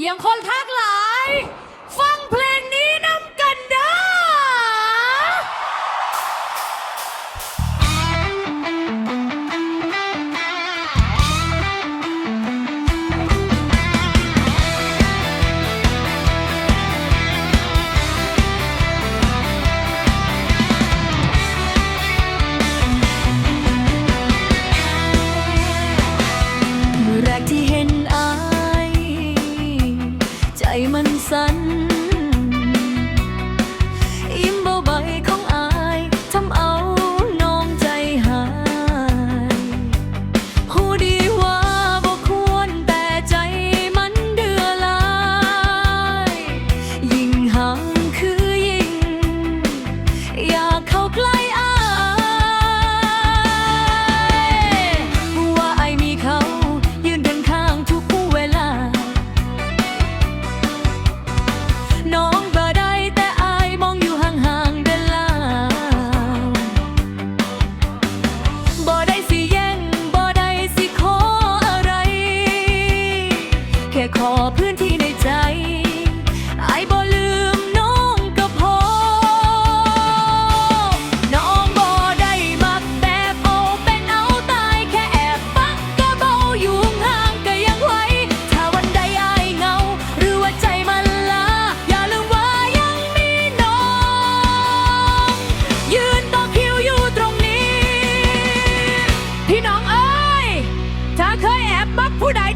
อย่างคนทักหลาย ฟัง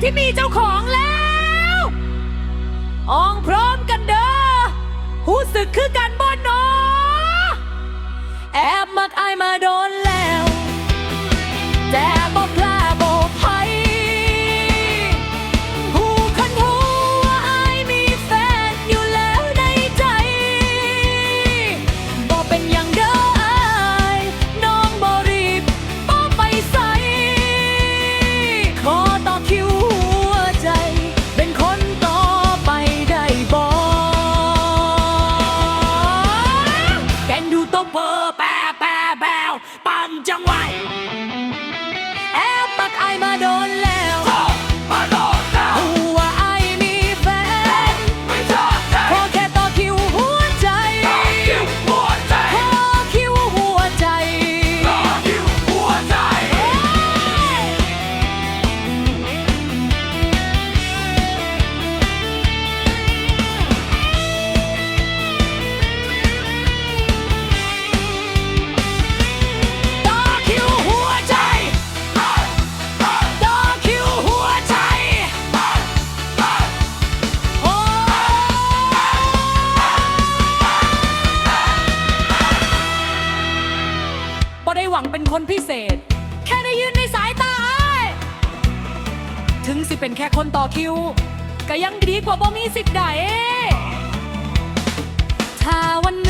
ที่มีเจ้าของแล้วอองพร้อมกันเด้อหูสึกคือกันบ่นเนาแอบมักอายมาโดน วังเป็นคนพิเศษ แค่ได้ยืนในสายตาถึงสิเป็นแค่คนต่อคิว ก็ยังดีกว่าบ่มีสิทธิ์ใดถ้าวัน